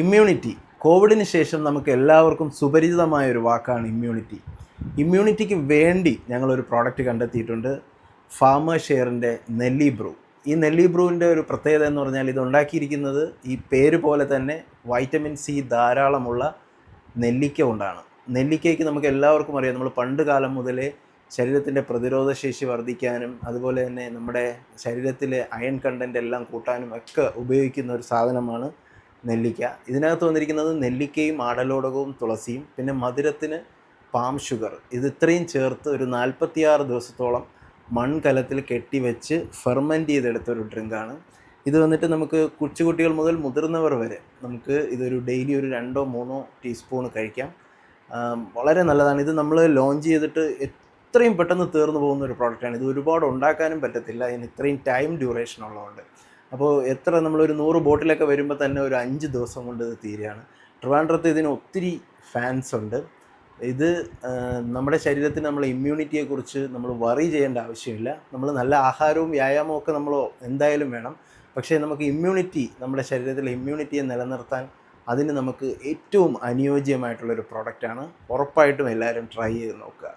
Immunity കോവിഡിന് ശേഷം നമുക്ക് എല്ലാവർക്കും സുപരിചിതമായ ഒരു വാക്കാണ് ഇമ്മ്യൂണിറ്റി ഇമ്മ്യൂണിറ്റിക്ക് വേണ്ടി ഞങ്ങളൊരു പ്രോഡക്റ്റ് കണ്ടെത്തിയിട്ടുണ്ട്. ഫാമ ഷെയറിന്റെ നെല്ലി ബ്രൂ ഈ നെല്ലി ബ്രൂവിന്റെ ഒരു പ്രത്യേകത എന്ന് പറഞ്ഞാൽ ഇത് ഉണ്ടാക്കിയിരിക്കുന്നത് ഈ പേര് പോലെ തന്നെ വൈറ്റമിൻ സി ധാരാളമുള്ള നെല്ലിക്ക കൊണ്ടാണ്. നെല്ലിക്കയ്ക്ക് നമുക്ക് എല്ലാവർക്കും അറിയാം. നമ്മൾ പണ്ട് കാലം മുതലേ ശരീരത്തിന്റെ പ്രതിരോധ ശേഷി വർദ്ധിക്കാനും അതുപോലെ തന്നെ നമ്മുടെ ശരീരത്തിലെ അയൺ കണ്ടന്റ് എല്ലാം കൂട്ടാനും ഒക്കെ ഉപയോഗിക്കുന്ന ഒരു സാധനമാണ് നെല്ലിക്ക. ഇതിനകത്ത് വന്നിരിക്കുന്നത് നെല്ലിക്കയും ആടലോടകവും തുളസിയും പിന്നെ മധുരത്തിന് പാം ഷുഗർ ഇത് ഇത്രയും ചേർത്ത് ഒരു നാൽപ്പത്തിയാറ് ദിവസത്തോളം മൺകലത്തിൽ കെട്ടിവെച്ച് ഫെർമെന്റ് ചെയ്തെടുത്ത ഒരു ഡ്രിങ്കാണ് ഇത് വന്നിട്ട് നമുക്ക് കൊച്ചുകുട്ടികൾ മുതൽ മുതിർന്നവർ വരെ നമുക്ക് ഇതൊരു ഡെയിലി ഒരു രണ്ടോ മൂന്നോ ടീസ്പൂൺ കഴിക്കാം. വളരെ നല്ലതാണ്. ഇത് നമ്മൾ ലോഞ്ച് ചെയ്തിട്ട് എത്രയും പെട്ടെന്ന് തീർന്നു പോകുന്ന ഒരു പ്രോഡക്റ്റാണ് ഇത് ഒരുപാട് ഉണ്ടാക്കാനും പറ്റത്തില്ല. ഇതിന് ഇത്രയും ടൈം ഡ്യൂറേഷൻ ഉള്ളതുകൊണ്ട്. അപ്പോൾ എത്ര നമ്മളൊരു നൂറ് ബോട്ടിലൊക്കെ വരുമ്പോൾ തന്നെ ഒരു അഞ്ച് ദിവസം കൊണ്ട് ഇത് തീരുകയാണ്. ട്രിവാൻഡ്രത്ത് ഇതിന് ഒത്തിരി ഫാൻസ് ഉണ്ട്. ഇത് നമ്മുടെ ശരീരത്തിന് നമ്മൾ ഇമ്മ്യൂണിറ്റിയെക്കുറിച്ച് നമ്മൾ വറി ചെയ്യേണ്ട ആവശ്യമില്ല. നമ്മൾ നല്ല ആഹാരവും വ്യായാമവും ഒക്കെ നമ്മൾ എന്തായാലും വേണം. പക്ഷേ നമുക്ക് ഇമ്മ്യൂണിറ്റി നമ്മുടെ ശരീരത്തിലെ ഇമ്മ്യൂണിറ്റിയെ നിലനിർത്താൻ അതിന് നമുക്ക് ഏറ്റവും അനുയോജ്യമായിട്ടുള്ളൊരു പ്രോഡക്റ്റാണ് ഉറപ്പായിട്ടും എല്ലാവരും ട്രൈ ചെയ്ത് നോക്കുക.